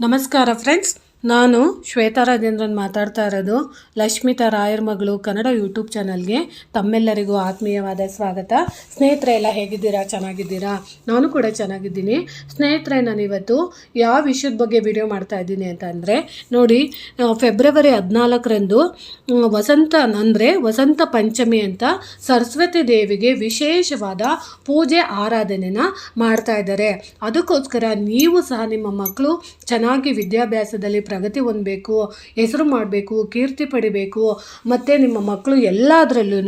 ನಮಸ್ಕಾರ ಫ್ರೆಂಡ್ಸ್ ನಾನು ಶ್ವೇತಾ ರಾಜೇಂದ್ರನ್ ಮಾತಾಡ್ತಾ ಇರೋದು. ಲಕ್ಷ್ಮಿತಾ ರಾಯರ್ ಮಗಳು ಕನ್ನಡ ಯೂಟ್ಯೂಬ್ ಚಾನಲ್ಗೆ. ತಮ್ಮೆಲ್ಲರಿಗೂ ಆತ್ಮೀಯವಾದ ಸ್ವಾಗತ. ಸ್ನೇಹಿತರೆ, ಎಲ್ಲ ಹೇಗಿದ್ದೀರಾ? ಚೆನ್ನಾಗಿದ್ದೀರಾ? ನಾನು ಕೂಡ ಚೆನ್ನಾಗಿದ್ದೀನಿ. ಸ್ನೇಹಿತರೆ ನಾನು ಇವತ್ತು ಯಾವ ವಿಷಯದ ಬಗ್ಗೆ ವಿಡಿಯೋ ಮಾಡ್ತಾ ಇದ್ದೀನಿ ಅಂತ ಅಂದರೆ ನೋಡಿ ಫೆಬ್ರವರಿ ಹದಿನಾಲ್ಕರಂದು ವಸಂತ, ಅಂದರೆ ವಸಂತ ಪಂಚಮಿ ಅಂತ ಸರಸ್ವತಿ ದೇವಿಗೆ ವಿಶೇಷವಾದ ಪೂಜೆ ಆರಾಧನೆನ ಮಾಡ್ತಾ ಇದ್ದಾರೆ. ಅದಕ್ಕೋಸ್ಕರ ನೀವು ಸಹ ನಿಮ್ಮ ಮಕ್ಕಳು ಚೆನ್ನಾಗಿ ವಿದ್ಯಾಭ್ಯಾಸದಲ್ಲಿ ಪ್ರಗತಿ ಹೊಂದಬೇಕು, ಹೆಸರು ಮಾಡಬೇಕು, ಕೀರ್ತಿ ಪಡಿಬೇಕು, ಮತ್ತು ನಿಮ್ಮ ಮಕ್ಕಳು ಎಲ್ಲದರಲ್ಲೂ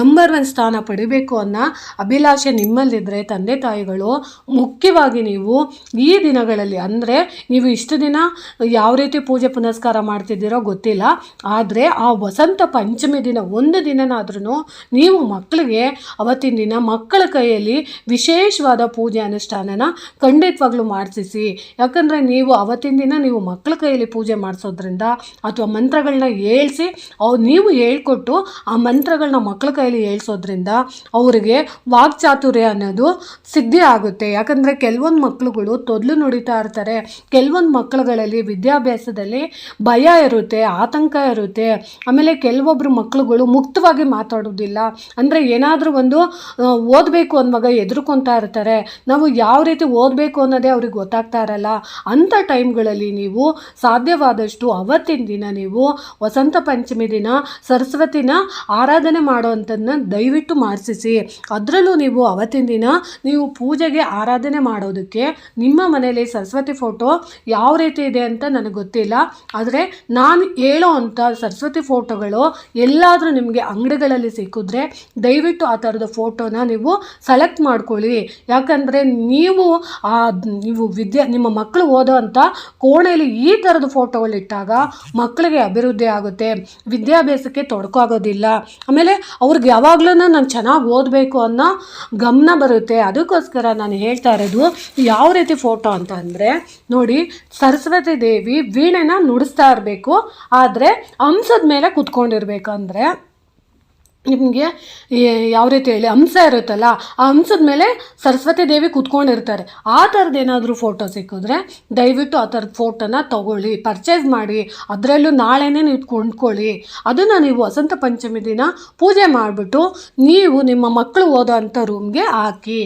ನಂಬರ್ ಒನ್ ಸ್ಥಾನ ಪಡಿಬೇಕು ಅನ್ನೋ ಅಭಿಲಾಷೆ ನಿಮ್ಮಲ್ಲಿದ್ದರೆ ತಂದೆ ತಾಯಿಗಳು, ಮುಖ್ಯವಾಗಿ ನೀವು ಈ ದಿನಗಳಲ್ಲಿ ಅಂದರೆ ನೀವು ಇಷ್ಟು ದಿನ ಯಾವ ರೀತಿ ಪೂಜೆ ಪುನಸ್ಕಾರ ಮಾಡ್ತಿದ್ದೀರೋ ಗೊತ್ತಿಲ್ಲ, ಆದರೆ ಆ ವಸಂತ ಪಂಚಮಿ ದಿನ ಒಂದು ದಿನನಾದ್ರೂ ನೀವು ಮಕ್ಕಳಿಗೆ ಅವತ್ತಿನ ದಿನ ಮಕ್ಕಳ ಕೈಯಲ್ಲಿ ವಿಶೇಷವಾದ ಪೂಜೆ ಅನುಷ್ಠಾನನ ಖಂಡಿತವಾಗ್ಲೂ ಮಾಡಿಸಿ ಯಾಕಂದರೆ ನೀವು ಅವತ್ತಿನ ದಿನ ನೀವು ಮಕ್ಕಳ ಕೈಯಲ್ಲಿ ಪೂಜೆ ಮಾಡಿಸೋದ್ರಿಂದ ಅಥವಾ ಮಂತ್ರಗಳನ್ನ ಹೇಳಿಸಿ ಅವ್ರು ನೀವು ಹೇಳ್ಕೊಟ್ಟು ಆ ಮಂತ್ರಗಳನ್ನ ಮಕ್ಕಳ ಕೈಯಲ್ಲಿ ಹೇಳ್ಸೋದ್ರಿಂದ ಅವರಿಗೆ ವಾಕ್ಚಾತುರ್ಯ ಅನ್ನೋದು ಸಿದ್ಧಿ ಆಗುತ್ತೆ. ಯಾಕಂದರೆ ಕೆಲವೊಂದು ಮಕ್ಕಳುಗಳು ತೊದಲು ನುಡಿತಾ ಇರ್ತಾರೆ. ಕೆಲವೊಂದು ಮಕ್ಕಳುಗಳಲ್ಲಿ ವಿದ್ಯಾಭ್ಯಾಸದಲ್ಲಿ ಭಯ ಇರುತ್ತೆ, ಆತಂಕ ಇರುತ್ತೆ. ಆಮೇಲೆ ಕೆಲವೊಬ್ಬರು ಮಕ್ಕಳುಗಳು ಮುಕ್ತವಾಗಿ ಮಾತಾಡೋದಿಲ್ಲ. ಅಂದರೆ ಏನಾದರೂ ಒಂದು ಓದಬೇಕು ಅನ್ನುವಾಗ ಎದುರ್ಕೊತಾ ಇರ್ತಾರೆ. ನಾವು ಯಾವ ರೀತಿ ಓದಬೇಕು ಅನ್ನೋದೇ ಅವ್ರಿಗೆ ಗೊತ್ತಾಗ್ತಾ ಇರಲ್ಲ. ಅಂಥ ಟೈಮ್ಗಳಲ್ಲಿ ನೀವು ಸಾಧ್ಯವಾದಷ್ಟು ಅವತ್ತಿನ ದಿನ ನೀವು ವಸಂತ ಪಂಚಮಿ ದಿನ ಸರಸ್ವತಿನ ಆರಾಧನೆ ಮಾಡೋವಂಥದ್ದನ್ನ ದಯವಿಟ್ಟು ಮಾಡಿಸಿ ಅದರಲ್ಲೂ ನೀವು ಅವತ್ತಿನ ದಿನ ನೀವು ಪೂಜೆಗೆ ಆರಾಧನೆ ಮಾಡೋದಕ್ಕೆ ನಿಮ್ಮ ಮನೆಯಲ್ಲಿ ಸರಸ್ವತಿ ಫೋಟೋ ಯಾವ ರೀತಿ ಇದೆ ಅಂತ ನನಗೆ ಗೊತ್ತಿಲ್ಲ. ಆದರೆ ನಾನು ಹೇಳೋ ಅಂಥ ಸರಸ್ವತಿ ಫೋಟೋಗಳು ಎಲ್ಲಾದರೂ ನಿಮಗೆ ಅಂಗಡಿಗಳಲ್ಲಿ ಸಿಕ್ಕಿದ್ರೆ ದಯವಿಟ್ಟು ಆ ಥರದ ಫೋಟೋನ ನೀವು ಸೆಲೆಕ್ಟ್ ಮಾಡ್ಕೊಳ್ಳಿ. ಯಾಕಂದರೆ ನೀವು ಆ, ನೀವು ವಿದ್ಯೆ, ನಿಮ್ಮ ಮಕ್ಕಳು ಓದೋ ಅಂಥ ಕೋಣೆಯಲ್ಲಿ ಈ ಥರದ ಫೋಟೋಗಳಿಟ್ಟಾಗ ಮಕ್ಕಳಿಗೆ ಅಭಿವೃದ್ಧಿ ಆಗುತ್ತೆ. ವಿದ್ಯಾಭ್ಯಾಸಕ್ಕೆ ತೊಡಕಾಗೋದಿಲ್ಲ ಆಮೇಲೆ ಅವ್ರಿಗೆ ಯಾವಾಗಲೂ ನಾನು ಚೆನ್ನಾಗಿ ಓದಬೇಕು ಅನ್ನೋ ಗಮನ ಬರುತ್ತೆ. ಅದಕ್ಕೋಸ್ಕರ ನಾನು ಹೇಳ್ತಾ ಇರೋದು, ಯಾವ ರೀತಿ ಫೋಟೋ ಅಂತ ಅಂದರೆ, ನೋಡಿ ಸರಸ್ವತಿ ದೇವಿ ವೀಣೆನ ನುಡಿಸ್ತಾ ಇರಬೇಕು. ಆದರೆ ಹಂಸದ ಮೇಲೆ ಕುತ್ಕೊಂಡಿರ್ಬೇಕಂದ್ರೆ ನಿಮಗೆ ಯಾವ ರೀತಿ ಹೇಳಿ ಹಂಸ ಇರುತ್ತಲ್ಲ, ಆ ಹಂಸದ ಮೇಲೆ ಸರಸ್ವತಿ ದೇವಿ ಕೂತ್ಕೊಂಡಿರ್ತಾರೆ. ಆ ಥರದ್ದು ಏನಾದರೂ ಫೋಟೋ ಸಿಕ್ಕಿದ್ರೆ ದಯವಿಟ್ಟು ಆ ಥರದ ಫೋಟೋನ ತಗೊಳ್ಳಿ ಪರ್ಚೇಸ್ ಮಾಡಿ, ಅದರಲ್ಲೂ ನಾಳೆನೇ ನೀವು ಕೊಂಡ್ಕೊಳ್ಳಿ. ಅದನ್ನು ನೀವು ವಸಂತ ಪಂಚಮಿ ದಿನ ಪೂಜೆ ಮಾಡಿಬಿಟ್ಟು ನೀವು ನಿಮ್ಮ ಮಕ್ಕಳು ಓದೋ ಅಂಥ ರೂಮ್ಗೆ ಹಾಕಿ.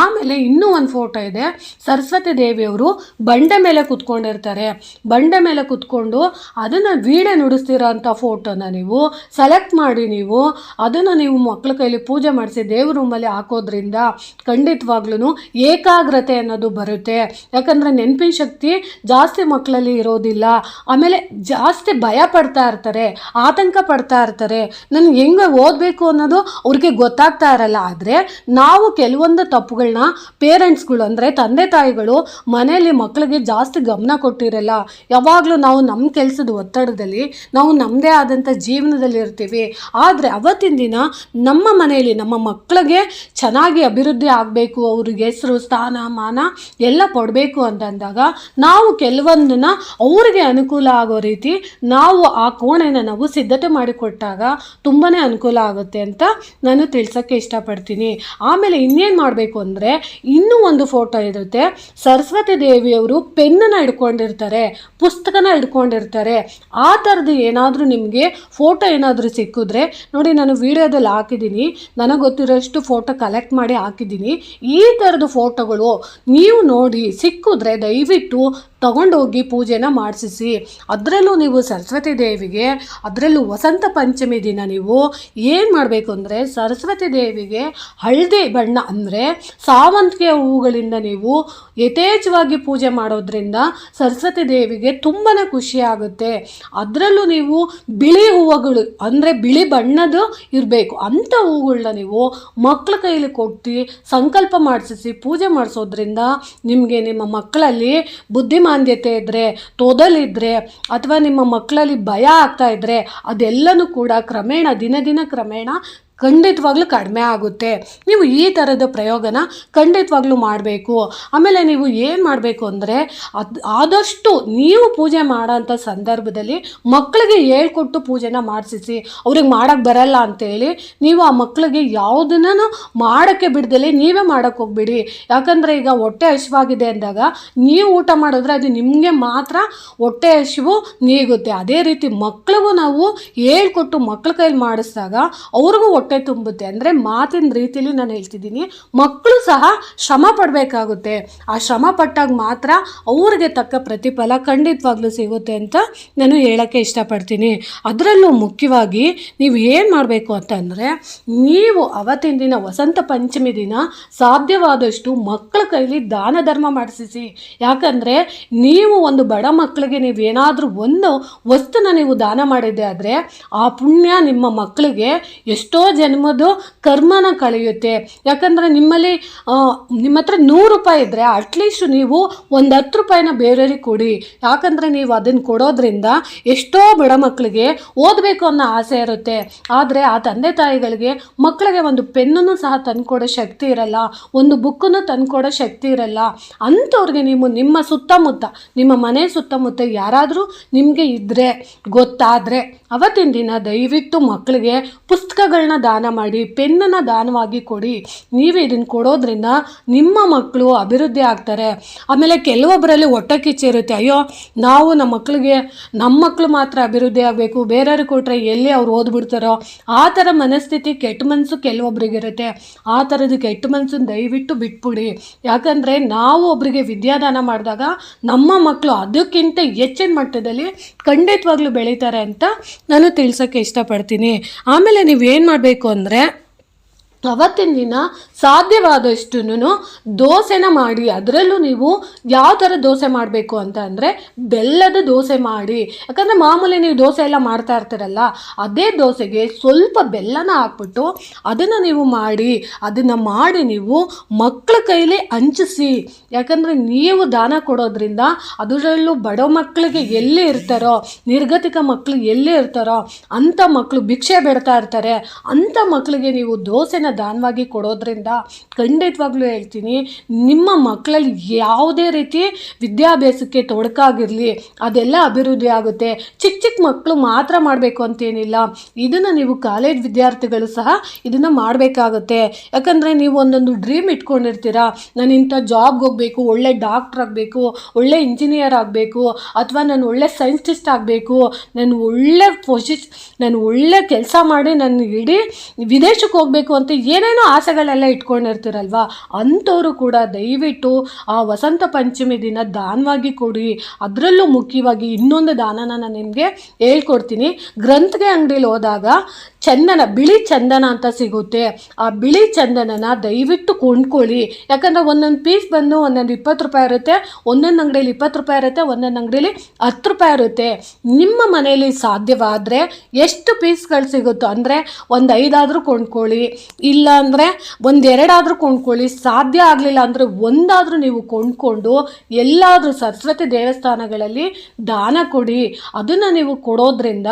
ಆಮೇಲೆ ಇನ್ನೂ ಒಂದು ಫೋಟೋ ಇದೆ, ಸರಸ್ವತಿ ದೇವಿಯವರು ಬಂಡೆ ಮೇಲೆ ಕೂತ್ಕೊಂಡಿರ್ತಾರೆ. ಬಂಡೆ ಮೇಲೆ ಕೂತ್ಕೊಂಡು ಅದನ್ನು ವೀಣೆ ನುಡಿಸ್ತಿರೋ ಅಂಥ ಫೋಟೋನ ನೀವು ಸೆಲೆಕ್ಟ್ ಮಾಡಿ ನೀವು ಅದನ್ನು ನೀವು ಮಕ್ಕಳ ಕೈಯಲ್ಲಿ ಪೂಜೆ ಮಾಡಿಸಿ ದೇವ್ರ ರೂಮಲ್ಲಿ ಹಾಕೋದ್ರಿಂದ ಖಂಡಿತವಾಗ್ಲೂ ಏಕಾಗ್ರತೆ ಅನ್ನೋದು ಬರುತ್ತೆ. ಯಾಕಂದರೆ ನೆನಪಿನ ಶಕ್ತಿ ಜಾಸ್ತಿ ಮಕ್ಕಳಲ್ಲಿ ಇರೋದಿಲ್ಲ. ಆಮೇಲೆ ಜಾಸ್ತಿ ಭಯ ಪಡ್ತಾ ಇರ್ತಾರೆ, ಆತಂಕ ಪಡ್ತಾ ಇರ್ತಾರೆ. ನನಗೆ ಹೆಂಗೆ ಓದಬೇಕು ಅನ್ನೋದು ಅವ್ರಿಗೆ ಗೊತ್ತಾಗ್ತಾ ಇರಲ್ಲ. ಆದರೆ ನಾವು ಕೆಲವೊಂದು ತಪ್ಪುಗಳನ್ನ ಪೇರೆಂಟ್ಸ್ಗಳು ಅಂದರೆ ತಂದೆ ತಾಯಿಗಳು ಮನೆಯಲ್ಲಿ ಮಕ್ಕಳಿಗೆ ಜಾಸ್ತಿ ಗಮನ ಕೊಟ್ಟಿರಲ್ಲ. ಯಾವಾಗಲೂ ನಾವು ನಮ್ಮ ಕೆಲಸದ ಒತ್ತಡದಲ್ಲಿ ನಾವು ನಮ್ಮದೇ ಆದಂಥ ಜೀವನದಲ್ಲಿ ಇರ್ತೀವಿ. ಆದರೆ ಅವತ್ತಿನ ದಿನ ನಮ್ಮ ಮನೆಯಲ್ಲಿ ನಮ್ಮ ಮಕ್ಕಳಿಗೆ ಚೆನ್ನಾಗಿ ಅಭಿವೃದ್ಧಿ ಆಗಬೇಕು, ಅವ್ರಿಗೆ ಹೆಸರು, ಸ್ಥಾನ, ಮಾನ ಎಲ್ಲ ಕೊಡಬೇಕು ಅಂತಂದಾಗ ನಾವು ಕೆಲವೊಂದನ್ನ ಅವ್ರಿಗೆ ಅನುಕೂಲ ಆಗೋ ರೀತಿ ನಾವು ಆ ಕೋಣೆನ ನಾವು ಸಿದ್ಧತೆ ಮಾಡಿಕೊಟ್ಟಾಗ ತುಂಬಾ ಅನುಕೂಲ ಆಗುತ್ತೆ ಅಂತ ನಾನು ತಿಳ್ಸೋಕ್ಕೆ ಇಷ್ಟಪಡ್ತೀನಿ. ಆಮೇಲೆ ಇನ್ನೇನು ಮಾಡಬೇಕು ಅಂದರೆ ಇನ್ನೂ ಒಂದು ಫೋಟೋ ಇರುತ್ತೆ. ಸರಸ್ವತಿ ದೇವಿಯವರು ಪೆನ್ನನ್ನು ಹಿಡ್ಕೊಂಡಿರ್ತಾರೆ, ಪುಸ್ತಕನ ಹಿಡ್ಕೊಂಡಿರ್ತಾರೆ. ಆ ಥರದ್ದು ಏನಾದರೂ ನಿಮಗೆ ಫೋಟೋ ಏನಾದರೂ ಸಿಕ್ಕಿದ್ರೆ ನೋಡಿ ನಾನು ವಿಡಿಯೋದಲ್ಲಿ ಹಾಕಿದ್ದೀನಿ. ನನಗೆ ಗೊತ್ತಿರೋಷ್ಟು ಫೋಟೋ ಕಲೆಕ್ಟ್ ಮಾಡಿ ಹಾಕಿದ್ದೀನಿ. ಈ ಥರದ ಫೋಟೋಗಳು ನೀವು ನೋಡಿ ಸಿಕ್ಕಿದ್ರೆ ದಯವಿಟ್ಟು ತಗೊಂಡೋಗಿ ಪೂಜೆನ ಮಾಡಿಸಿ ಅದರಲ್ಲೂ ನೀವು ಸರಸ್ವತಿ ದೇವಿಗೆ, ಅದರಲ್ಲೂ ವಸಂತ ಪಂಚಮಿ ದಿನ ನೀವು ಏನು ಮಾಡಬೇಕು ಅಂದರೆ ಸರಸ್ವತಿ ದೇವಿಗೆ ಹಳದಿ ಬಣ್ಣ ಅಂದರೆ ಸಾವಂತಿಗೆ ಹೂಗಳಿಂದ ನೀವು ಯಥೇಚ್ಛವಾಗಿ ಪೂಜೆ ಮಾಡೋದ್ರಿಂದ ಸರಸ್ವತಿ ದೇವಿಗೆ ತುಂಬಾ ಖುಷಿ ಆಗುತ್ತೆ. ಅದರಲ್ಲೂ ನೀವು ಬಿಳಿ ಹೂವುಗಳು ಅಂದರೆ ಬಿಳಿ ಬಣ್ಣದ ಇರಬೇಕು. ಅಂಥ ಹೂಗಳನ್ನ ನೀವು ಮಕ್ಕಳ ಕೈಲಿ ಕೊಟ್ಟು ಸಂಕಲ್ಪ ಮಾಡಿಸಿ ಪೂಜೆ ಮಾಡಿಸೋದ್ರಿಂದ ನಿಮಗೆ ನಿಮ್ಮ ಮಕ್ಕಳಲ್ಲಿ ಬುದ್ಧಿಮಾಂದ್ಯತೆ ಇದ್ದರೆ ತೊದಲಿದ್ರೆ ಅಥವಾ ನಿಮ್ಮ ಮಕ್ಕಳಲ್ಲಿ ಭಯ ಆಗ್ತಾ ಇದ್ದರೆ ಅದೆಲ್ಲನೂ ಕೂಡ ಕ್ರಮೇಣ ದಿನ ದಿನ ಕ್ರಮೇಣ ಖಂಡಿತವಾಗ್ಲೂ ಕಡಿಮೆ ಆಗುತ್ತೆ. ನೀವು ಈ ಥರದ ಪ್ರಯೋಗನ ಖಂಡಿತವಾಗ್ಲೂ ಮಾಡಬೇಕು. ಆಮೇಲೆ ನೀವು ಏನು ಮಾಡಬೇಕು ಅಂದರೆ, ಅದು ಆದಷ್ಟು ನೀವು ಪೂಜೆ ಮಾಡೋಂಥ ಸಂದರ್ಭದಲ್ಲಿ ಮಕ್ಕಳಿಗೆ ಹೇಳ್ಕೊಟ್ಟು ಪೂಜೆನ ಮಾಡಿಸಿ ಅವ್ರಿಗೆ ಮಾಡೋಕ್ಕೆ ಬರಲ್ಲ ಅಂತೇಳಿ ನೀವು ಆ ಮಕ್ಕಳಿಗೆ ಯಾವುದನ್ನೂ ಮಾಡೋಕ್ಕೆ ಬಿಡದಲ್ಲಿ ನೀವೇ ಮಾಡೋಕ್ಕೆ ಹೋಗ್ಬಿಡಿ. ಯಾಕಂದರೆ ಈಗ ಹೊಟ್ಟೆ ಹಸಿವಾಗಿದೆ ಅಂದಾಗ ನೀವು ಊಟ ಮಾಡಿದ್ರೆ ಅದು ನಿಮಗೆ ಮಾತ್ರ ಹೊಟ್ಟೆ ಹಸಿವು ನೀಗುತ್ತೆ. ಅದೇ ರೀತಿ ಮಕ್ಕಳಿಗೂ ನಾವು ಹೇಳ್ಕೊಟ್ಟು ಮಕ್ಕಳ ಕೈಲಿ ಮಾಡಿಸಿದಾಗ ಅವ್ರಿಗೂ ಹೊಟ್ಟೆ ತುಂಬುತ್ತೆ. ಅಂದರೆ ಮಾತಿನ ರೀತಿಯಲ್ಲಿ ನಾನು ಹೇಳ್ತಿದ್ದೀನಿ, ಮಕ್ಕಳು ಸಹ ಶ್ರಮ ಪಡಬೇಕಾಗುತ್ತೆ. ಆ ಶ್ರಮ ಪಟ್ಟಾಗ ಮಾತ್ರ ಅವ್ರಿಗೆ ತಕ್ಕ ಪ್ರತಿಫಲ ಖಂಡಿತವಾಗ್ಲೂ ಸಿಗುತ್ತೆ ಅಂತ ನಾನು ಹೇಳೋಕ್ಕೆ ಇಷ್ಟಪಡ್ತೀನಿ. ಅದರಲ್ಲೂ ಮುಖ್ಯವಾಗಿ ನೀವು ಏನು ಮಾಡಬೇಕು ಅಂತಂದರೆ, ನೀವು ಅವತ್ತಿನ ದಿನ ವಸಂತ ಪಂಚಮಿ ದಿನ ಸಾಧ್ಯವಾದಷ್ಟು ಮಕ್ಕಳ ಕೈಲಿ ದಾನ ಧರ್ಮ ಮಾಡಿಸಿ ಯಾಕಂದರೆ ನೀವು ಒಂದು ಬಡ ಮಕ್ಕಳಿಗೆ ನೀವು ಏನಾದರೂ ಒಂದು ವಸ್ತುನ ನೀವು ದಾನ ಮಾಡಿದ್ದೆ ಆದರೆ, ಆ ಪುಣ್ಯ ನಿಮ್ಮ ಮಕ್ಕಳಿಗೆ ಎಷ್ಟೋ ಜನ್ಮದ ಕರ್ಮನ ಕಳೆಯುತ್ತೆ. ಯಾಕಂದರೆ ನಿಮ್ಮಲ್ಲಿ ನಿಮ್ಮ ಹತ್ರ ನೂರು ರೂಪಾಯಿ ಇದ್ದರೆ ಅಟ್ಲೀಸ್ಟ್ ನೀವು ಒಂದು ಹತ್ತು ರೂಪಾಯಿನ ಬೇರೆಯವ್ರಿಗೆ ಕೊಡಿ. ಯಾಕಂದರೆ ನೀವು ಅದನ್ನು ಕೊಡೋದ್ರಿಂದ ಎಷ್ಟೋ ಬಡ ಮಕ್ಕಳಿಗೆ ಓದಬೇಕು ಅನ್ನೋ ಆಸೆ ಇರುತ್ತೆ. ಆದರೆ ಆ ತಂದೆ ತಾಯಿಗಳಿಗೆ ಮಕ್ಕಳಿಗೆ ಒಂದು ಪೆನ್ನನ್ನು ಸಹ ತಂದುಕೊಡೋ ಶಕ್ತಿ ಇರಲ್ಲ, ಒಂದು ಬುಕ್ಕನ್ನು ತಂದುಕೊಡೋ ಶಕ್ತಿ ಇರಲ್ಲ. ಅಂಥವ್ರಿಗೆ ನೀವು ನಿಮ್ಮ ಸುತ್ತಮುತ್ತ, ನಿಮ್ಮ ಮನೆ ಸುತ್ತಮುತ್ತ ಯಾರಾದರೂ ನಿಮಗೆ ಇದ್ದರೆ ಗೊತ್ತಾದರೆ ಅವತ್ತಿನ ದಿನ ದಯವಿಟ್ಟು ಮಕ್ಕಳಿಗೆ ಪುಸ್ತಕಗಳನ್ನ ದಾನ ಮಾಡಿ, ಪೆನ್ನನ್ನು ದಾನವಾಗಿ ಕೊಡಿ. ನೀವು ಇದನ್ನು ಕೊಡೋದ್ರಿಂದ ನಿಮ್ಮ ಮಕ್ಕಳು ಅಭಿವೃದ್ಧಿ ಆಗ್ತಾರೆ. ಆಮೇಲೆ ಕೆಲವೊಬ್ಬರಲ್ಲಿ ಹೊಟ್ಟೆ ಕಿಚ್ಚಿರುತ್ತೆ ಅಯ್ಯೋ, ನಾವು ನಮ್ಮ ಮಕ್ಕಳಿಗೆ, ನಮ್ಮ ಮಕ್ಕಳು ಮಾತ್ರ ಅಭಿವೃದ್ಧಿ ಆಗಬೇಕು. ಬೇರೆಯವ್ರಿಗೆ ಕೊಟ್ಟರೆ ಎಲ್ಲಿ ಅವ್ರು ಓದ್ಬಿಡ್ತಾರೋ? ಆ ಥರ ಮನಸ್ಥಿತಿ ಕೆಟ್ಟ ಮನಸ್ಸು ಕೆಲವೊಬ್ರಿಗಿರುತ್ತೆ. ಆ ಥರದ ಕೆಟ್ಟ ಮನಸ್ಸನ್ನು ದಯವಿಟ್ಟು ಬಿಟ್ಬಿಡಿ. ಯಾಕಂದರೆ ನಾವು ಒಬ್ಬರಿಗೆ ವಿದ್ಯಾದಾನ ಮಾಡಿದಾಗ ನಮ್ಮ ಮಕ್ಕಳು ಅದಕ್ಕಿಂತ ಹೆಚ್ಚಿನ ಮಟ್ಟದಲ್ಲಿ ಖಂಡಿತವಾಗ್ಲೂ ಬೆಳೀತಾರೆ ಅಂತ ನಾನು ತಿಳ್ಸೋಕ್ಕೆ ಇಷ್ಟಪಡ್ತೀನಿ. ಆಮೇಲೆ ನೀವು ಏನು ಮಾಡಬೇಕು ಅಂದರೆ ಅವತ್ತಿನ ದಿನ ಸಾಧ್ಯವಾದಷ್ಟು ದೋಸೆನ ಮಾಡಿ, ಅದರಲ್ಲೂ ನೀವು ಯಾವ ಥರ ದೋಸೆ ಮಾಡಬೇಕು ಅಂತ ಅಂದರೆ ಬೆಲ್ಲದ ದೋಸೆ ಮಾಡಿ. ಯಾಕಂದರೆ ಮಾಮೂಲಿ ನೀವು ದೋಸೆ ಎಲ್ಲ ಮಾಡ್ತಾ ಇರ್ತೀರಲ್ಲ, ಅದೇ ದೋಸೆಗೆ ಸ್ವಲ್ಪ ಬೆಲ್ಲನ ಹಾಕ್ಬಿಟ್ಟು ಅದನ್ನು ನೀವು ಮಾಡಿ, ಅದನ್ನು ಮಾಡಿ ನೀವು ಮಕ್ಕಳ ಕೈಲಿ ಹಂಚಿಸಿ. ಯಾಕಂದರೆ ನೀವು ದಾನ ಕೊಡೋದ್ರಿಂದ ಅದರಲ್ಲೂ ಬಡ ಮಕ್ಕಳಿಗೆ ಎಲ್ಲಿ ಇರ್ತಾರೋ, ನಿರ್ಗತಿಕ ಮಕ್ಕಳು ಎಲ್ಲಿ ಇರ್ತಾರೋ, ಅಂಥ ಮಕ್ಕಳು ಭಿಕ್ಷೆ ಬೆಡ್ತಾ ಇರ್ತಾರೆ. ಅಂಥ ಮಕ್ಕಳಿಗೆ ನೀವು ದೋಸೆನ ದಾನವಾಗಿ ಕೊಡೋದ್ರಿಂದ ಖಂಡಿತವಾಗ್ಲೂ ಹೇಳ್ತೀನಿ, ನಿಮ್ಮ ಮಕ್ಕಳಲ್ಲಿ ಯಾವುದೇ ರೀತಿ ವಿದ್ಯಾಭ್ಯಾಸಕ್ಕೆ ತೊಡಕಾಗಿರಲಿ, ಅದೆಲ್ಲ ಅಭಿವೃದ್ಧಿ ಆಗುತ್ತೆ. ಚಿಕ್ಕ ಚಿಕ್ಕ ಮಕ್ಕಳು ಮಾತ್ರ ಮಾಡಬೇಕು ಅಂತೇನಿಲ್ಲ. ಇದನ್ನು ನೀವು ಕಾಲೇಜ್ ವಿದ್ಯಾರ್ಥಿಗಳು ಸಹ ಇದನ್ನು ಮಾಡಬೇಕಾಗುತ್ತೆ. ಯಾಕಂದರೆ ನೀವು ಒಂದೊಂದು ಡ್ರೀಮ್ ಇಟ್ಕೊಂಡಿರ್ತೀರಾ, ನಾನು ಇಂಥ ಜಾಬ್ಗೆ ಹೋಗಬೇಕು, ಒಳ್ಳೆ ಡಾಕ್ಟ್ರ್ ಆಗಬೇಕು, ಒಳ್ಳೆ ಇಂಜಿನಿಯರ್ ಆಗಬೇಕು, ಅಥವಾ ನಾನು ಒಳ್ಳೆ ಸೈಂಟಿಸ್ಟ್ ಆಗಬೇಕು, ನಾನು ಒಳ್ಳೆ ಪೊಸಿಷ್ ನಾನು ಒಳ್ಳೆ ಕೆಲಸ ಮಾಡಿ ನಾನು ಇಡೀ ವಿದೇಶಕ್ಕೆ ಹೋಗಬೇಕು ಅಂತ ಏನೇನೋ ಆಸೆಗಳೆಲ್ಲ ಇಟ್ಕೊಂಡಿರ್ತೀರಲ್ವಾ? ಅಂಥವರು ಕೂಡ ದಯವಿಟ್ಟು ಆ ವಸಂತ ಪಂಚಮಿ ದಿನ ದಾನವಾಗಿ ಕೊಡಿ. ಅದರಲ್ಲೂ ಮುಖ್ಯವಾಗಿ ಇನ್ನೊಂದು ದಾನನ ನಾನು ನಿಮಗೆ ಹೇಳ್ಕೊಡ್ತೀನಿ. ಗ್ರಂಥಿಗೆ ಅಂಗಡಿಲಿ ಹೋದಾಗ ಚಂದನ, ಬಿಳಿ ಚಂದನ ಅಂತ ಸಿಗುತ್ತೆ. ಆ ಬಿಳಿ ಚಂದನನ ದಯವಿಟ್ಟು ಕೊಂಡ್ಕೊಳ್ಳಿ. ಯಾಕಂದರೆ ಒಂದೊಂದು ಪೀಸ್ ಬಂದು ಒಂದೊಂದು ಇಪ್ಪತ್ತು ರೂಪಾಯಿ ಇರುತ್ತೆ, ಒಂದೊಂದು ಅಂಗಡಿಯಲ್ಲಿ ಇಪ್ಪತ್ತು ರೂಪಾಯಿ ಇರುತ್ತೆ, ಒಂದೊಂದು ಅಂಗಡಿಯಲ್ಲಿ ಹತ್ತು ರೂಪಾಯಿ ಇರುತ್ತೆ. ನಿಮ್ಮ ಮನೆಯಲ್ಲಿ ಸಾಧ್ಯವಾದರೆ ಎಷ್ಟು ಪೀಸ್ಗಳು ಸಿಗುತ್ತೋ, ಅಂದರೆ ಒಂದು ಐದಾದರೂ ಕೊಂಡ್ಕೊಳ್ಳಿ. ಇಲ್ಲ ಅಂದರೆ ಒಂದೆರಡಾದರೂ ಕೊಂಡ್ಕೊಳ್ಳಿ, ಸಾಧ್ಯ ಆಗಲಿಲ್ಲ ಅಂದರೆ ಒಂದಾದರೂ ನೀವು ಕೊಂಡ್ಕೊಂಡು ಎಲ್ಲಾದರೂ ಸರಸ್ವತಿ ದೇವಸ್ಥಾನಗಳಲ್ಲಿ ದಾನ ಕೊಡಿ. ಅದನ್ನು ನೀವು ಕೊಡೋದ್ರಿಂದ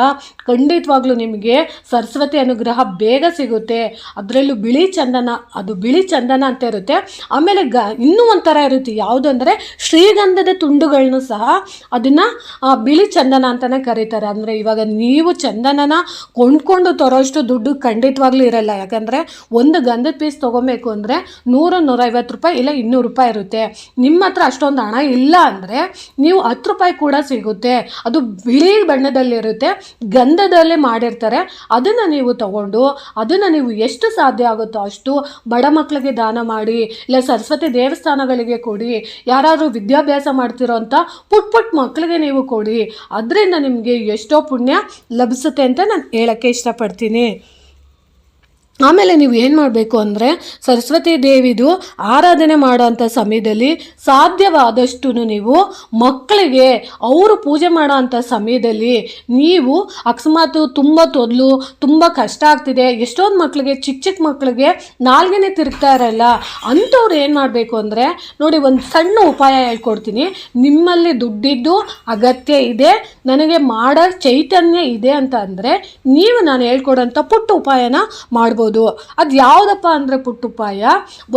ಖಂಡಿತವಾಗ್ಲೂ ನಿಮಗೆ ಸರಸ್ವತಿ ಅನುಗ್ರಹ ಬೇಗ ಸಿಗುತ್ತೆ. ಅದರಲ್ಲೂ ಬಿಳಿ ಚಂದನ, ಅದು ಬಿಳಿ ಚಂದನ ಅಂತ ಇರುತ್ತೆ. ಆಮೇಲೆ ಗ, ಇನ್ನೂ ಒಂಥರ ಇರುತ್ತೆ, ಯಾವುದಂದರೆ ಶ್ರೀಗಂಧದ ತುಂಡುಗಳನ್ನು ಸಹ ಅದನ್ನು ಬಿಳಿ ಚಂದನ ಅಂತಲೇ ಕರೀತಾರೆ. ಅಂದರೆ ಇವಾಗ ನೀವು ಚಂದನನ ಕೊಂಡ್ಕೊಂಡು ತರೋಷ್ಟು ದುಡ್ಡು ಖಂಡಿತವಾಗ್ಲೂ ಇರಲ್ಲ. ಯಾಕಂದರೆ ಒಂದು ಗಂಧದ ಪೀಸ್ ತೊಗೊಬೇಕು ಅಂದರೆ ನೂರು, ನೂರೈವತ್ತು ರೂಪಾಯಿ ಇಲ್ಲ ಇನ್ನೂರು ರೂಪಾಯಿ ಇರುತ್ತೆ. ನಿಮ್ಮ ಹತ್ರ ಅಷ್ಟೊಂದು ಹಣ ಇಲ್ಲ ಅಂದರೆ ನೀವು ಹತ್ತು ರೂಪಾಯಿ ಕೂಡ ಸಿಗುತ್ತೆ. ಅದು ಬಿಳಿ ಬಣ್ಣದಲ್ಲಿರುತ್ತೆ ಗಂಧದಲ್ಲೇ ಮಾಡಿರ್ತಾರೆ. ಅದನ್ನು ನೀವು ತಗೊಂಡು, ಅದನ್ನು ನೀವು ಎಷ್ಟು ಸಾಧ್ಯ ಆಗುತ್ತೋ ಅಷ್ಟು ಬಡ ಮಕ್ಕಳಿಗೆ ದಾನ ಮಾಡಿ, ಇಲ್ಲ ಸರಸ್ವತಿ ದೇವಸ್ಥಾನಗಳಿಗೆ ಕೊಡಿ, ಯಾರಾದರೂ ವಿದ್ಯಾಭ್ಯಾಸ ಮಾಡ್ತಿರೋ ಅಂತ ಪುಟ್ ಪುಟ್ ಮಕ್ಕಳಿಗೆ ನೀವು ಕೊಡಿ. ಅದರಿಂದ ನಿಮಗೆ ಎಷ್ಟೋ ಪುಣ್ಯ ಲಭಿಸುತ್ತೆ ಅಂತ ನಾನು ಹೇಳೋಕ್ಕೆ ಇಷ್ಟಪಡ್ತೀನಿ. ಆಮೇಲೆ ನೀವು ಏನು ಮಾಡಬೇಕು ಅಂದರೆ ಸರಸ್ವತಿ ದೇವಿದು ಆರಾಧನೆ ಮಾಡೋಂಥ ಸಮಯದಲ್ಲಿ ಸಾಧ್ಯವಾದಷ್ಟು ನೀವು ಮಕ್ಕಳಿಗೆ ಅವರು ಪೂಜೆ ಮಾಡೋಂಥ ಸಮಯದಲ್ಲಿ ನೀವು ಅಕಸ್ಮಾತ್ ತುಂಬ ತೊದಲು, ತುಂಬ ಕಷ್ಟ ಆಗ್ತಿದೆ, ಎಷ್ಟೊಂದು ಮಕ್ಕಳಿಗೆ ಚಿಕ್ಕ ಚಿಕ್ಕ ಮಕ್ಕಳಿಗೆ ನಾಲ್ಗೆನೆ ತಿರುಗ್ತಾ ಇರಲ್ಲ, ಅಂಥವ್ರು ಏನು ಮಾಡಬೇಕು ಅಂದರೆ, ನೋಡಿ ಒಂದು ಸಣ್ಣ ಉಪಾಯ ಹೇಳ್ಕೊಡ್ತೀನಿ. ನಿಮ್ಮಲ್ಲಿ ದುಡ್ಡಿದ್ದು ಅಗತ್ಯ ಇದೆ, ನನಗೆ ಮಾಡೋ ಚೈತನ್ಯ ಇದೆ ಅಂತ ಅಂದರೆ, ನೀವು ನಾನು ಹೇಳ್ಕೊಡೋಂಥ ಪುಟ್ಟ ಉಪಾಯನ ಮಾಡ್ಬೋದು. ಅದು ಯಾವುದಪ್ಪ ಅಂದರೆ ಪುಟ್ಟುಪಾಯ,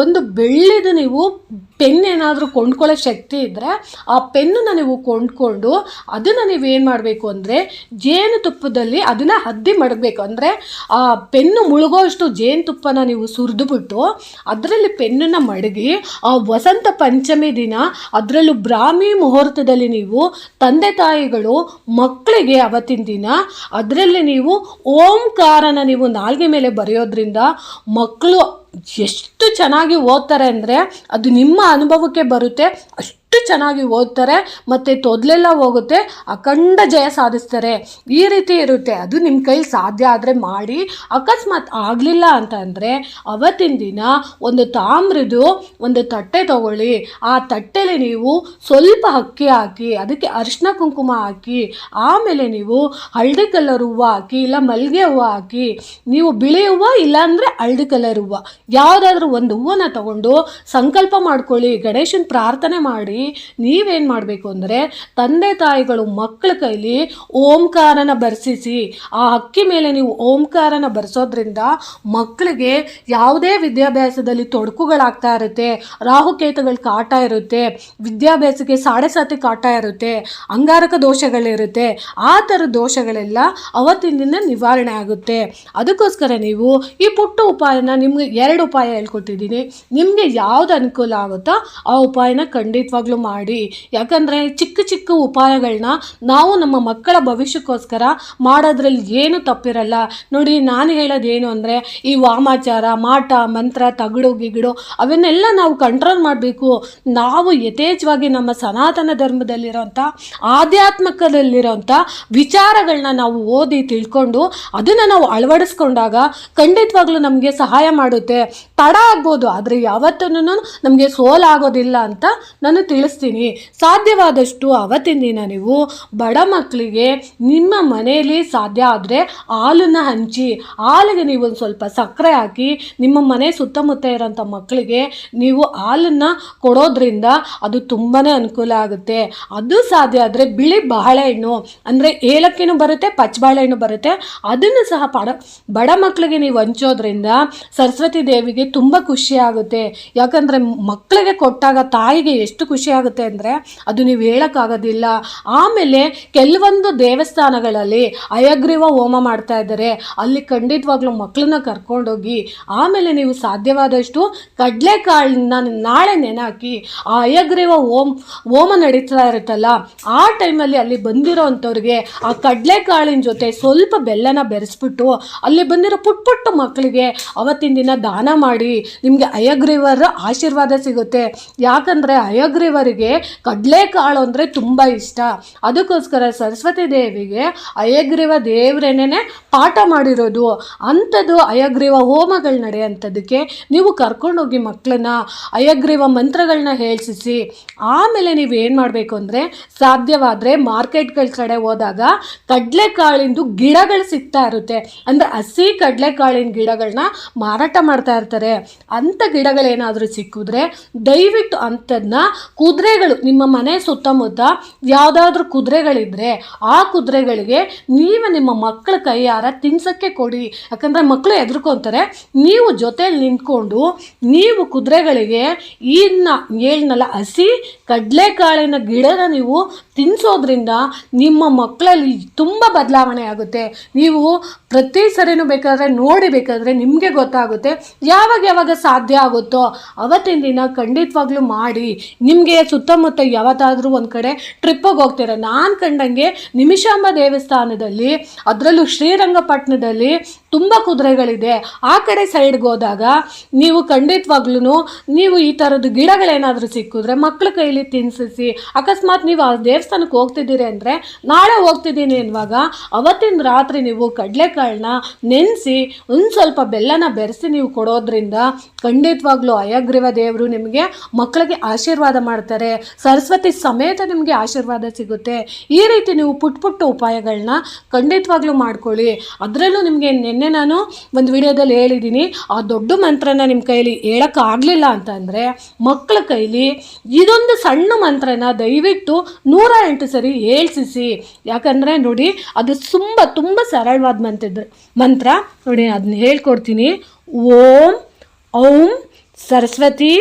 ಒಂದು ಬೆಳ್ಳಿದು ನೀವು ಪೆನ್ ಏನಾದರೂ ಕೊಂಡ್ಕೊಳ್ಳೋ ಶಕ್ತಿ ಇದ್ದರೆ ಆ ಪೆನ್ನನ್ನು ನೀವು ಕೊಂಡ್ಕೊಂಡು ಅದನ್ನು ನೀವೇನು ಮಾಡಬೇಕು ಅಂದರೆ ಜೇನುತುಪ್ಪದಲ್ಲಿ ಅದನ್ನು ಹದ್ದಿ ಮಡಗಬೇಕು. ಅಂದರೆ ಆ ಪೆನ್ನು ಮುಳುಗೋಷ್ಟು ಜೇನುತುಪ್ಪನ ನೀವು ಸುರಿದುಬಿಟ್ಟು ಅದರಲ್ಲಿ ಪೆನ್ನನ್ನು ಮಡಗಿ ಆ ವಸಂತ ಪಂಚಮಿ ದಿನ ಅದರಲ್ಲೂ ಬ್ರಾಹ್ಮಿ ಮುಹೂರ್ತದಲ್ಲಿ ನೀವು ತಂದೆ ತಾಯಿಗಳು ಮಕ್ಕಳಿಗೆ ಅವತ್ತಿನ ದಿನ ಅದರಲ್ಲಿ ನೀವು ಓಂಕಾರನ ನೀವು ನಾಲ್ಗೆ ಮೇಲೆ ಬರೆಯೋದ್ರಿಂದ ಮಕ್ಕಳು ಎಷ್ಟು ಚೆನ್ನಾಗಿ ಓದ್ತಾರೆ ಅಂದರೆ ಅದು ನಿಮ್ಮ ಅನುಭವಕ್ಕೆ ಬರುತ್ತೆ. ಅಷ್ಟು ಚೆನ್ನಾಗಿ ಓದ್ತಾರೆ, ಮತ್ತು ತೊದಲೆಲ್ಲ ಹೋಗುತ್ತೆ, ಅಖಂಡ ಜಯ ಸಾಧಿಸ್ತಾರೆ. ಈ ರೀತಿ ಇರುತ್ತೆ. ಅದು ನಿಮ್ಮ ಕೈಲಿ ಸಾಧ್ಯ ಆದರೆ ಮಾಡಿ. ಅಕಸ್ಮಾತ್ ಆಗಲಿಲ್ಲ ಅಂತ ಅಂದರೆ ಅವತ್ತಿನ ದಿನ ಒಂದು ತಾಮ್ರದ್ದು ಒಂದು ತಟ್ಟೆ ತಗೊಳ್ಳಿ. ಆ ತಟ್ಟೆಲಿ ನೀವು ಸ್ವಲ್ಪ ಅಕ್ಕಿ ಹಾಕಿ, ಅದಕ್ಕೆ ಅರಿಶಿನ ಕುಂಕುಮ ಹಾಕಿ, ಆಮೇಲೆ ನೀವು ಹಳದಿ ಕಲರ್ ಹೂವು ಹಾಕಿ, ಇಲ್ಲ ಮಲ್ಲಿಗೆ ಹೂವು ಹಾಕಿ, ನೀವು ಬಿಳಿ ಹೂವು ಇಲ್ಲಾಂದರೆ ಹಳದಿ ಕಲರ್ ಹೂವು. ಯಾವುದಾದ್ರೂ ಒಂದು ಹೂವನ್ನು ತಗೊಂಡು ಸಂಕಲ್ಪ ಮಾಡ್ಕೊಳ್ಳಿ, ಗಣೇಶನ ಪ್ರಾರ್ಥನೆ ಮಾಡಿ, ನೀವೇನು ಮಾಡಬೇಕು ಅಂದರೆ ತಂದೆ ತಾಯಿಗಳು ಮಕ್ಕಳ ಕೈಲಿ ಓಂಕಾರನ ಬರ್ಸಿಸಿ, ಆ ಅಕ್ಕಿ ಮೇಲೆ ನೀವು ಓಂಕಾರನ ಬರ್ಸೋದ್ರಿಂದ ಮಕ್ಕಳಿಗೆ ಯಾವುದೇ ವಿದ್ಯಾಭ್ಯಾಸದಲ್ಲಿ ತೊಡಕುಗಳಾಗ್ತಾ ಇರುತ್ತೆ, ರಾಹುಕೇತುಗಳ ಕಾಟ ಇರುತ್ತೆ, ವಿದ್ಯಾಭ್ಯಾಸಕ್ಕೆ ಸಾಡೆ ಸಾತಿ ಕಾಟ ಇರುತ್ತೆ, ಅಂಗಾರಕ ದೋಷಗಳಿರುತ್ತೆ, ಆ ಥರ ದೋಷಗಳೆಲ್ಲ ಅವತ್ತಿನ ನಿವಾರಣೆ ಆಗುತ್ತೆ. ಅದಕ್ಕೋಸ್ಕರ ನೀವು ಈ ಪುಟ್ಟ ಉಪಾಯನ ನಿಮಗೆ ಉಪಾಯ ಹೇಳ್ಕೊಟ್ಟಿದ್ದೀನಿ. ನಿಮಗೆ ಯಾವ್ದು ಅನುಕೂಲ ಆಗುತ್ತೋ ಆ ಉಪಾಯನ ಖಂಡಿತವಾಗ್ಲೂ ಮಾಡಿ. ಯಾಕಂದರೆ ಚಿಕ್ಕ ಚಿಕ್ಕ ಉಪಾಯಗಳನ್ನ ನಾವು ನಮ್ಮ ಮಕ್ಕಳ ಭವಿಷ್ಯಕ್ಕೋಸ್ಕರ ಮಾಡೋದ್ರಲ್ಲಿ ಏನು ತಪ್ಪಿರಲ್ಲ. ನೋಡಿ, ನಾನು ಹೇಳೋದು ಏನು ಅಂದರೆ ಈ ವಾಮಾಚಾರ, ಮಾಟ, ಮಂತ್ರ, ತಗಡು, ಗಿಗಡು ಅವನ್ನೆಲ್ಲ ನಾವು ಕಂಟ್ರೋಲ್ ಮಾಡಬೇಕು. ನಾವು ಯಥೇಚ್ಛವಾಗಿ ನಮ್ಮ ಸನಾತನ ಧರ್ಮದಲ್ಲಿರೋಂಥ, ಆಧ್ಯಾತ್ಮಕದಲ್ಲಿರೋಂಥ ವಿಚಾರಗಳನ್ನ ನಾವು ಓದಿ ತಿಳ್ಕೊಂಡು ಅದನ್ನು ನಾವು ಅಳವಡಿಸ್ಕೊಂಡಾಗ ಖಂಡಿತವಾಗ್ಲೂ ನಮಗೆ ಸಹಾಯ ಮಾಡುತ್ತೆ. ತಡ ಆಗ್ಬೋದು, ಆದರೆ ಯಾವತ್ತೂ ನಮಗೆ ಸೋಲಾಗೋದಿಲ್ಲ ಅಂತ ನಾನು ತಿಳಿಸ್ತೀನಿ. ಸಾಧ್ಯವಾದಷ್ಟು ಅವತ್ತಿನ ದಿನ ನೀವು ಬಡ ಮಕ್ಕಳಿಗೆ ನಿಮ್ಮ ಮನೆಯಲ್ಲಿ ಸಾಧ್ಯ ಆದರೆ ಹಾಲನ್ನು ಹಂಚಿ, ಹಾಲಿಗೆ ನೀವು ಒಂದು ಸ್ವಲ್ಪ ಸಕ್ಕರೆ ಹಾಕಿ, ನಿಮ್ಮ ಮನೆ ಸುತ್ತಮುತ್ತ ಇರೋಂಥ ಮಕ್ಕಳಿಗೆ ನೀವು ಹಾಲನ್ನು ಕೊಡೋದ್ರಿಂದ ಅದು ತುಂಬಾ ಅನುಕೂಲ ಆಗುತ್ತೆ. ಅದು ಸಾಧ್ಯ ಆದರೆ ಬಿಳಿ ಬಾಳೆಹಣ್ಣು, ಅಂದರೆ ಏಲಕ್ಕಿನೂ ಬರುತ್ತೆ ಪಚ್ಚ ಬಾಳೆಹಣ್ಣು ಬರುತ್ತೆ. ಅದನ್ನು ಸಹ ಪಡ, ಬಡ ಮಕ್ಕಳಿಗೆ ನೀವು ಹಂಚೋದ್ರಿಂದ ಸರಸ್ವತಿ ದೇವಿಗೆ ತುಂಬ ಖುಷಿಯಾಗುತ್ತೆ ಯಾಕಂದರೆ ಮಕ್ಕಳಿಗೆ ಕೊಟ್ಟಾಗ ತಾಯಿಗೆ ಎಷ್ಟು ಖುಷಿಯಾಗುತ್ತೆ ಅಂದರೆ ಅದು ನೀವು ಹೇಳೋಕ್ಕಾಗೋದಿಲ್ಲ. ಆಮೇಲೆ ಕೆಲವೊಂದು ದೇವಸ್ಥಾನಗಳಲ್ಲಿ ಅಯಗ್ರೀವ ಹೋಮ ಮಾಡ್ತಾ ಇದ್ದಾರೆ. ಅಲ್ಲಿ ಖಂಡಿತವಾಗ್ಲೂ ಮಕ್ಕಳನ್ನ ಕರ್ಕೊಂಡೋಗಿ ಆಮೇಲೆ ನೀವು ಸಾಧ್ಯವಾದಷ್ಟು ಕಡಲೆಕಾಳನ್ನ ನಾಳೆ ನೆನಹಾಕಿ ಆ ಅಯಗ್ರೀವ ಹೋಮ್, ಹೋಮ ನಡೀತಾ ಇರುತ್ತಲ್ಲ, ಆ ಟೈಮಲ್ಲಿ ಅಲ್ಲಿ ಬಂದಿರೋ ಅಂಥವ್ರಿಗೆ ಆ ಕಡಲೆಕಾಳಿನ ಜೊತೆ ಸ್ವಲ್ಪ ಬೆಲ್ಲನ ಬೆರೆಸ್ಬಿಟ್ಟು ಅಲ್ಲಿ ಬಂದಿರೋ ಪುಟ್ಟ ಪುಟ್ಟ ಮಕ್ಕಳಿಗೆ ಅವತ್ತಿನ ದಿನ ದಾನ ಮಾಡಿ ನಿಮಗೆ ಅಯಗ್ರೀವರ ಆಶೀರ್ವಾದ ಸಿಗುತ್ತೆ. ಯಾಕಂದರೆ ಅಯಗ್ರೀವರಿಗೆ ಕಡಲೆಕಾಳು ಅಂದರೆ ತುಂಬ ಇಷ್ಟ. ಅದಕ್ಕೋಸ್ಕರ ಸರಸ್ವತಿ ದೇವಿಗೆ ಅಯಗ್ರೀವ ದೇವರೇನೇ ಪಾಠ ಮಾಡಿರೋದು. ಅಂಥದ್ದು ಅಯಗ್ರೀವ ಹೋಮಗಳು ನಡೆಯೋಂಥದ್ದಕ್ಕೆ ನೀವು ಕರ್ಕೊಂಡೋಗಿ ಮಕ್ಕಳನ್ನ ಅಯಗ್ರೀವ ಮಂತ್ರಗಳನ್ನ ಹೇಳಿಸಿ ಆಮೇಲೆ ನೀವು ಏನು ಮಾಡಬೇಕು ಅಂದರೆ ಸಾಧ್ಯವಾದರೆ ಮಾರ್ಕೆಟ್ಗಳ ಕಡೆ ಹೋದಾಗ ಕಡಲೆಕಾಳಿಂದು ಗಿಡಗಳು ಸಿಗ್ತಾ ಇರುತ್ತೆ. ಅಂದರೆ ಹಸಿ ಕಡಲೆಕಾಳಿನ ಗಿಡಗಳನ್ನ ಮಾರಾಟ ಮಾಡ್ತಾ ಇರ್ತಾರೆ. ಅಂಥ ಗಿಡಗಳೇನಾದರೂ ಸಿಕ್ಕಿದ್ರೆ ದಯವಿಟ್ಟು ಅಂಥದನ್ನ ಕುದುರೆಗಳು, ನಿಮ್ಮ ಮನೆ ಸುತ್ತಮುತ್ತ ಯಾವುದಾದ್ರೂ ಕುದುರೆಗಳಿದ್ರೆ ಆ ಕುದುರೆಗಳಿಗೆ ನೀವು ನಿಮ್ಮ ಮಕ್ಕಳ ಕೈಯಾರ ತಿನ್ಸೋಕ್ಕೆ ಕೊಡಿ. ಯಾಕಂದರೆ ಮಕ್ಕಳು ಎದುರ್ಕೊತಾರೆ ನೀವು ಜೊತೆಯಲ್ಲಿ ನಿಂತ್ಕೊಂಡು ನೀವು ಕುದುರೆಗಳಿಗೆ ಈಗಿನ ಏಳ್ನಲ್ಲ, ಹಸಿ ಕಡಲೆಕಾಳಿನ ಗಿಡನ ನೀವು ತಿನ್ನಿಸೋದ್ರಿಂದ ನಿಮ್ಮ ಮಕ್ಕಳಲ್ಲಿ ತುಂಬ ಬದಲಾವಣೆ ಆಗುತ್ತೆ. ನೀವು ಪ್ರತಿ ಸರಿನೂ ಬೇಕಾದರೆ ನೋಡಿ ಬೇಕಾದರೆ ನಿಮಗೆ ಗೊತ್ತಾಗುತ್ತೆ. ಯಾವಾಗ ಯಾವಾಗ ಸಾಧ್ಯ ಆಗುತ್ತೋ ಅವತ್ತಿನ ದಿನ ಖಂಡಿತವಾಗ್ಲೂ ಮಾಡಿ. ನಿಮಗೆ ಸುತ್ತಮುತ್ತ ಯಾವತ್ತಾದರೂ ಒಂದು ಕಡೆ ಟ್ರಿಪ್ಪಿಗೆ ಹೋಗ್ತೀರ? ನಾನು ಕಂಡಂಗೆ ನಿಮಿಷಾಂಬ ದೇವಸ್ಥಾನದಲ್ಲಿ, ಅದರಲ್ಲೂ ಶ್ರೀರಂಗಪಟ್ಟಣದಲ್ಲಿ ತುಂಬ ಕುದುರೆಗಳಿದೆ. ಆ ಕಡೆ ಸೈಡ್ಗೆ ಹೋದಾಗ ನೀವು ಖಂಡಿತವಾಗ್ಲೂ ನೀವು ಈ ಥರದ್ದು ಗಿಡಗಳೇನಾದರೂ ಸಿಕ್ಕಿದ್ರೆ ಮಕ್ಕಳ ಕೈಲಿ ತಿನ್ಸಿಸಿ, ಅಕಸ್ಮಾತ್ ನೀವು ಆ ದೇವಸ್ಥಾನಕ್ಕೆ ಹೋಗ್ತಿದ್ದೀರಿ ಅಂದರೆ ನಾಳೆ ಹೋಗ್ತಿದ್ದೀನಿ ಅನ್ನುವಾಗ ಅವತ್ತಿನ ರಾತ್ರಿ ನೀವು ಕಡಲೆಕಾಳನ್ನ ನೆನೆಸಿ ಒಂದು ಸ್ವಲ್ಪ ಬೆಲ್ಲನ ಬೆರೆಸಿ ನೀವು ಕೊಡೋದ್ರಿಂದ ಖಂಡಿತವಾಗ್ಲೂ ಅಯಗ್ರೀವ ದೇವರು ನಿಮಗೆ ಮಕ್ಕಳಿಗೆ ಆಶೀರ್ವಾದ ಮಾಡ್ತಾರೆ. ಸರಸ್ವತಿ ಸಮೇತ ನಿಮಗೆ ಆಶೀರ್ವಾದ ಸಿಗುತ್ತೆ. ಈ ರೀತಿ ನೀವು ಪುಟ್ಟ ಪುಟ್ಟ ಉಪಾಯಗಳನ್ನ ಖಂಡಿತವಾಗ್ಲೂ ಮಾಡ್ಕೊಳ್ಳಿ. ಅದರಲ್ಲೂ ನಿಮಗೆ ನಿನ್ನೆ ನಾನು ಒಂದು ವಿಡಿಯೋದಲ್ಲಿ ಹೇಳಿದ್ದೀನಿ. ಆ ದೊಡ್ಡ ಮಂತ್ರನ ನಿಮ್ಮ ಕೈಲಿ ಹೇಳೋಕ್ಕಾಗಲಿಲ್ಲ ಅಂತಂದರೆ ಮಕ್ಕಳ ಕೈಲಿ ಇದೊಂದು ಸಣ್ಣ ಮಂತ್ರನ ದಯವಿಟ್ಟು ನೂರ ಎಂಟು ಸರಿ ಹೇಳ್ಸಿಸಿ. ಯಾಕಂದರೆ ನೋಡಿ ಅದು ತುಂಬ ತುಂಬ ಸರಳವಾದ ಮಂತ್ರ ಮಂತ್ರ. ನೋಡಿ ಅದನ್ನ ಹೇಳ್ಕೊಡ್ತೀನಿ. ओम ओम सरस्वती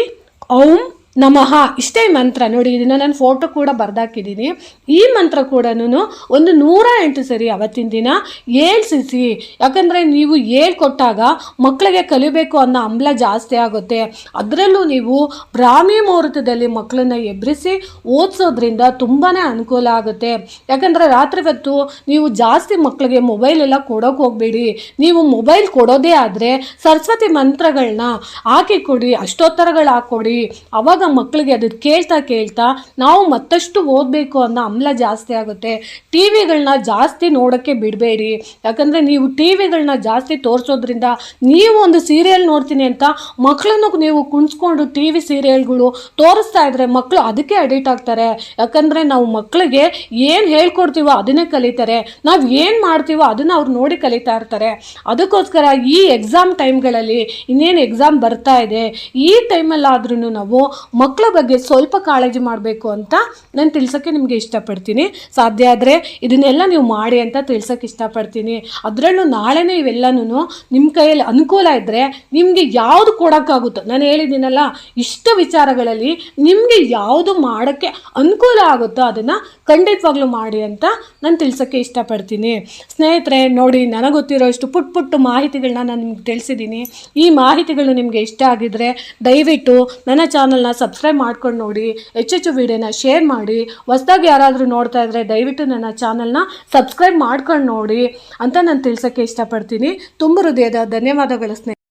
ओम ನಮಃ. ಇಷ್ಟೇ ಮಂತ್ರ. ನೋಡಿ, ಇದನ್ನು ನಾನು ಫೋಟೋ ಕೂಡ ಬರೆದಾಕಿದ್ದೀನಿ ಈ ಮಂತ್ರ ಕೂಡ ಒಂದು ನೂರ ಎಂಟು ಸರಿ ಅವತ್ತಿನ ದಿನ ಹೇಳ್ಸಿಸಿ. ಯಾಕಂದರೆ ನೀವು ಹೇಳ್ಕೊಟ್ಟಾಗ ಮಕ್ಕಳಿಗೆ ಕಲಿಬೇಕು ಅನ್ನೋ ಅಂಬ್ಲ ಜಾಸ್ತಿ ಆಗುತ್ತೆ. ಅದರಲ್ಲೂ ನೀವು ಬ್ರಾಹ್ಮಿ ಮುಹೂರ್ತದಲ್ಲಿ ಮಕ್ಕಳನ್ನ ಎಬ್ಬರಿಸಿ ಓದಿಸೋದ್ರಿಂದ ತುಂಬಾ ಅನುಕೂಲ ಆಗುತ್ತೆ. ಯಾಕಂದರೆ ರಾತ್ರಿ ಹೊತ್ತು ನೀವು ಜಾಸ್ತಿ ಮಕ್ಕಳಿಗೆ ಮೊಬೈಲ್ ಎಲ್ಲ ಕೊಡೋಕೆ ಹೋಗಬೇಡಿ. ನೀವು ಮೊಬೈಲ್ ಕೊಡೋದೇ ಆದರೆ ಸರಸ್ವತಿ ಮಂತ್ರಗಳನ್ನ ಹಾಕಿ ಕೊಡಿ, ಅಷ್ಟೋತ್ತರಗಳು ಹಾಕ್ಕೊಡಿ. ಅವಾಗ ಮಕ್ಕಳಿಗೆ ಅದು ಕೇಳ್ತಾ ಕೇಳ್ತಾ ನಾವು ಮತ್ತಷ್ಟು ಓದಬೇಕು ಅನ್ನೋ ಅಮ್ಲ ಜಾಸ್ತಿ ಆಗುತ್ತೆ. ಟಿ ವಿಗಳನ್ನ ಜಾಸ್ತಿ ನೋಡೋಕ್ಕೆ ಬಿಡಬೇಡಿ. ಯಾಕಂದರೆ ನೀವು ಟಿ ವಿಗಳನ್ನ ಜಾಸ್ತಿ ತೋರಿಸೋದ್ರಿಂದ ನೀವು ಒಂದು ಸೀರಿಯಲ್ ನೋಡ್ತೀನಿ ಅಂತ ಮಕ್ಕಳನ್ನು ನೀವು ಕುಣಿಸ್ಕೊಂಡು ಟಿ ವಿ ಸೀರಿಯಲ್ಗಳು ತೋರಿಸ್ತಾ ಇದ್ರೆ ಮಕ್ಕಳು ಅದಕ್ಕೆ ಅಡಿಕ್ಟ್ ಆಗ್ತಾರೆ. ಯಾಕಂದರೆ ನಾವು ಮಕ್ಕಳಿಗೆ ಏನು ಹೇಳ್ಕೊಡ್ತೀವೋ ಅದನ್ನೇ ಕಲಿತಾರೆ. ನಾವು ಏನು ಮಾಡ್ತೀವೋ ಅದನ್ನು ಅವ್ರು ನೋಡಿ ಕಲಿತಾ ಇರ್ತಾರೆ. ಅದಕ್ಕೋಸ್ಕರ ಈ ಎಕ್ಸಾಮ್ ಟೈಮ್ಗಳಲ್ಲಿ ಇನ್ನೇನು ಎಕ್ಸಾಮ್ ಬರ್ತಾ ಇದೆ, ಈ ಟೈಮಲ್ಲಾದ್ರೂ ನಾವು ಮಕ್ಕಳ ಬಗ್ಗೆ ಸ್ವಲ್ಪ ಕಾಳಜಿ ಮಾಡಬೇಕು ಅಂತ ನಾನು ತಿಳ್ಸೋಕ್ಕೆ ನಿಮಗೆ ಇಷ್ಟಪಡ್ತೀನಿ. ಸಾಧ್ಯ ಆದರೆ ಇದನ್ನೆಲ್ಲ ನೀವು ಮಾಡಿ ಅಂತ ತಿಳ್ಸೋಕ್ಕೆ ಇಷ್ಟಪಡ್ತೀನಿ. ಅದರಲ್ಲೂ ನಾಳೆನೇ ಇವೆಲ್ಲನೂ ನಿಮ್ಮ ಕೈಯಲ್ಲಿ ಅನುಕೂಲ ಇದ್ದರೆ ನಿಮಗೆ ಯಾವುದು ಕೊಡೋಕ್ಕಾಗುತ್ತೋ, ನಾನು ಹೇಳಿದ್ದೀನಲ್ಲ, ಇಷ್ಟು ವಿಚಾರಗಳಲ್ಲಿ ನಿಮಗೆ ಯಾವುದು ಮಾಡೋಕ್ಕೆ ಅನುಕೂಲ ಆಗುತ್ತೋ ಅದನ್ನು ಖಂಡಿತವಾಗ್ಲೂ ಮಾಡಿ ಅಂತ ನಾನು ತಿಳ್ಸೋಕ್ಕೆ ಇಷ್ಟಪಡ್ತೀನಿ. ಸ್ನೇಹಿತರೆ, ನೋಡಿ ನನಗೆ ಗೊತ್ತಿರೋ ಇಷ್ಟು ಪುಟ್ ಪುಟ್ಟ ಮಾಹಿತಿಗಳನ್ನ ನಾನು ನಿಮ್ಗೆ ತಿಳಿಸಿದ್ದೀನಿ. ಈ ಮಾಹಿತಿಗಳು ನಿಮಗೆ ಇಷ್ಟ ಆಗಿದ್ರೆ ದಯವಿಟ್ಟು ನನ್ನ ಚಾನಲ್ನ ಸಬ್ಸ್ಕ್ರೈಬ್ ಮಾಡ್ಕೊಂಡು ನೋಡಿ ಹೆಚ್ಚೆಚ್ಚು ವಿಡಿಯೋನ ಶೇರ್ ಮಾಡಿ, ಹೊಸ್ದಾಗಿ ಯಾರಾದರೂ ನೋಡ್ತಾ ಇದ್ದರೆ ದಯವಿಟ್ಟು ನನ್ನ ಚಾನಲ್ನ ಸಬ್ಸ್ಕ್ರೈಬ್ ಮಾಡ್ಕೊಂಡು ನೋಡಿ ಅಂತ ನಾನು ತಿಳ್ಸೋಕ್ಕೆ ಇಷ್ಟಪಡ್ತೀನಿ. ತುಂಬ ಹೃದಯದ ಧನ್ಯವಾದಗಳು ಸ್ನೇಹಿತರೆ.